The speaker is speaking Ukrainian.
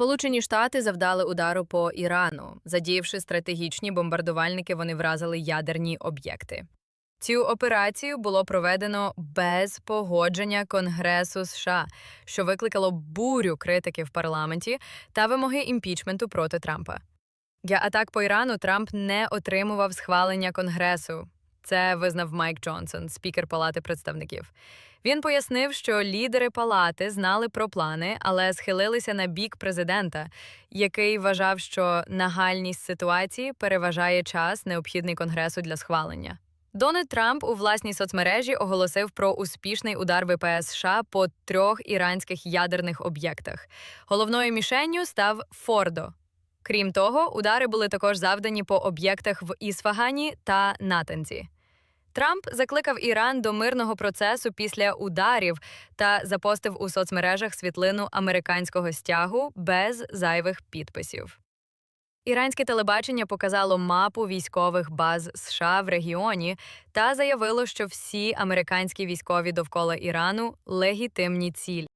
Сполучені Штати завдали удару по Ірану. Задіявши стратегічні бомбардувальники, вони вразили ядерні об'єкти. Цю операцію було проведено без погодження Конгресу США, що викликало бурю критики в парламенті та вимоги імпічменту проти Трампа. Для атак по Ірану Трамп не отримував схвалення Конгресу. Це визнав Майк Джонсон, спікер Палати представників. Він пояснив, що лідери палати знали про плани, але схилилися на бік президента, який вважав, що нагальність ситуації переважає час, необхідний конгресу для схвалення. Дональд Трамп у власній соцмережі оголосив про успішний удар ВПС США по трьох іранських ядерних об'єктах. Головною мішенню став Фордо. Крім того, удари були також завдані по об'єктах в Ісфагані та Натанзі. Трамп закликав Іран до мирного процесу після ударів та запостив у соцмережах світлину американського стягу без зайвих підписів. Іранське телебачення показало мапу військових баз США в регіоні та заявило, що всі американські військові довкола Ірану легітимні цілі.